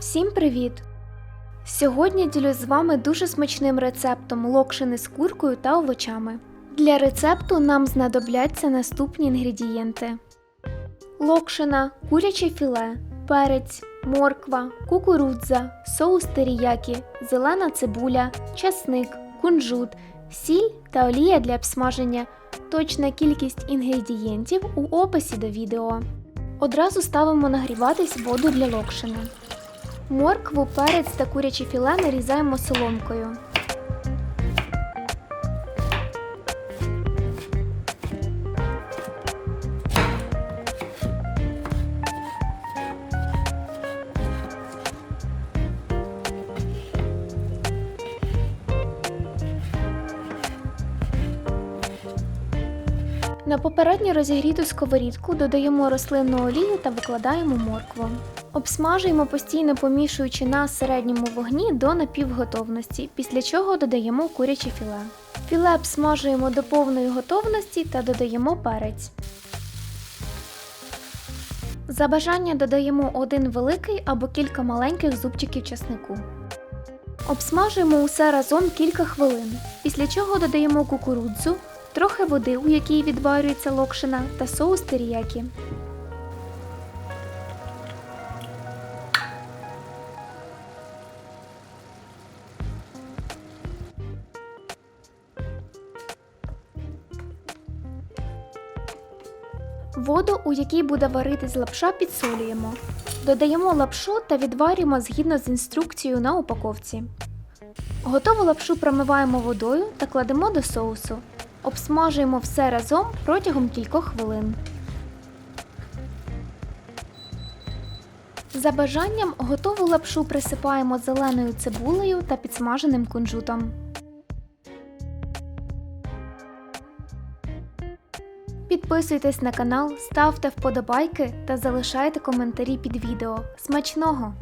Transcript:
Всім привіт! Сьогодні ділюсь з вами дуже смачним рецептом локшини з куркою та овочами. Для рецепту нам знадобляться наступні інгредієнти: локшина, куряче філе, перець, морква, кукурудза, соус теріякі, зелена цибуля, часник, кунжут, сіль та олія для обсмаження. Точна кількість інгредієнтів у описі до відео. Одразу ставимо нагріватись воду для локшини. Моркву, перець та куряче філе нарізаємо соломкою. На попередньо розігріту сковорідку додаємо рослинну олію та викладаємо моркву. Обсмажуємо постійно помішуючи на середньому вогні до напівготовності, після чого додаємо куряче філе. Філе обсмажуємо до повної готовності та додаємо перець. За бажання додаємо один великий або кілька маленьких зубчиків часнику. Обсмажуємо усе разом кілька хвилин, після чого додаємо кукурудзу, трохи води, у якій відварюється локшина, та соус теріякі. Воду, у якій буде варитись лапша, підсолюємо. Додаємо лапшу та відварюємо згідно з інструкцією на упаковці. Готову лапшу промиваємо водою та кладемо до соусу. Обсмажуємо все разом протягом кількох хвилин. За бажанням готову лапшу присипаємо зеленою цибулею та підсмаженим кунжутом. Підписуйтесь на канал, ставте вподобайки та залишайте коментарі під відео. Смачного!